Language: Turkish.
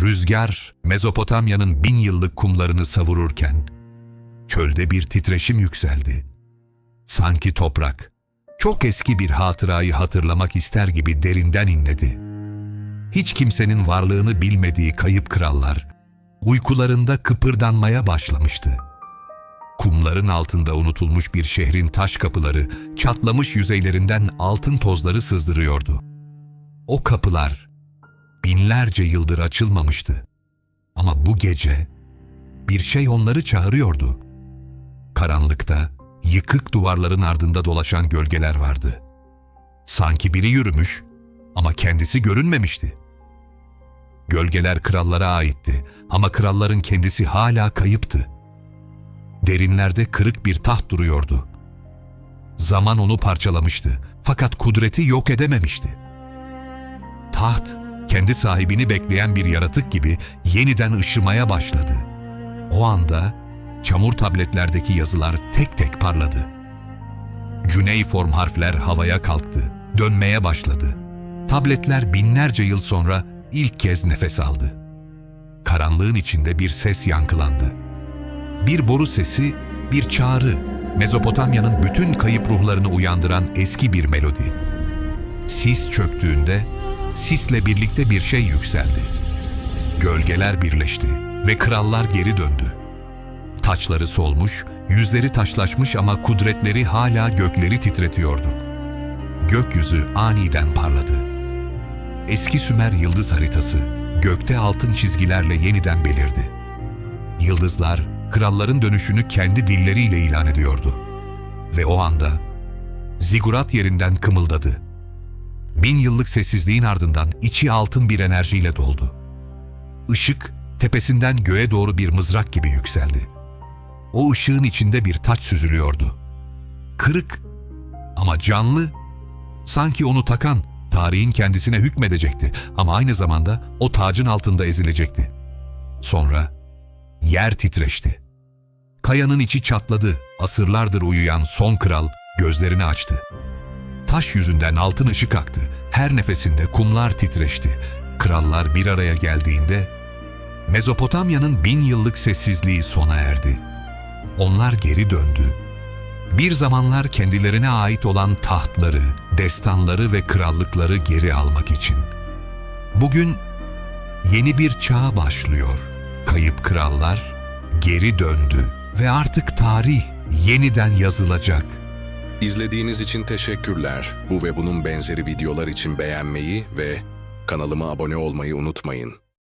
Rüzgar Mezopotamya'nın bin yıllık kumlarını savururken çölde bir titreşim yükseldi. Sanki toprak çok eski bir hatırayı hatırlamak ister gibi derinden inledi. Hiç kimsenin varlığını bilmediği kayıp krallar uykularında kıpırdanmaya başlamıştı. Kumların altında unutulmuş bir şehrin taş kapıları çatlamış yüzeylerinden altın tozları sızdırıyordu. O kapılar binlerce yıldır açılmamıştı. Ama bu gece bir şey onları çağırıyordu. Karanlıkta yıkık duvarların ardında dolaşan gölgeler vardı. Sanki biri yürümüş ama kendisi görünmemişti. Gölgeler krallara aitti ama kralların kendisi hala kayıptı. Derinlerde kırık bir taht duruyordu. Zaman onu parçalamıştı fakat kudreti yok edememişti. Taht, kendi sahibini bekleyen bir yaratık gibi yeniden ışımaya başladı. O anda çamur tabletlerdeki yazılar tek tek parladı. Cüneyform harfler havaya kalktı, dönmeye başladı. Tabletler binlerce yıl sonra ilk kez nefes aldı. Karanlığın içinde bir ses yankılandı. Bir boru sesi, bir çağrı, Mezopotamya'nın bütün kayıp ruhlarını uyandıran eski bir melodi. Sis çöktüğünde, sisle birlikte bir şey yükseldi. Gölgeler birleşti ve krallar geri döndü. Taçları solmuş, yüzleri taşlaşmış ama kudretleri hala gökleri titretiyordu. Gökyüzü aniden parladı. Eski Sümer yıldız haritası gökte altın çizgilerle yeniden belirdi. Yıldızlar kralların dönüşünü kendi dilleriyle ilan ediyordu. Ve o anda zigurat yerinden kımıldadı. Bin yıllık sessizliğin ardından içi altın bir enerjiyle doldu. Işık tepesinden göğe doğru bir mızrak gibi yükseldi. O ışığın içinde bir taç süzülüyordu. Kırık ama canlı, sanki onu takan tarihin kendisine hükmedecekti ama aynı zamanda o tacın altında ezilecekti. Sonra yer titreşti. Kayanın içi çatladı, asırlardır uyuyan son kral gözlerini açtı. Taş yüzünden altın ışık aktı, her nefesinde kumlar titreşti. Krallar bir araya geldiğinde Mezopotamya'nın bin yıllık sessizliği sona erdi. Onlar geri döndü. Bir zamanlar kendilerine ait olan tahtları, destanları ve krallıkları geri almak için. Bugün yeni bir çağ başlıyor. Kayıp krallar geri döndü ve artık tarih yeniden yazılacak. İzlediğiniz için teşekkürler. Bu ve bunun benzeri videolar için beğenmeyi ve kanalıma abone olmayı unutmayın.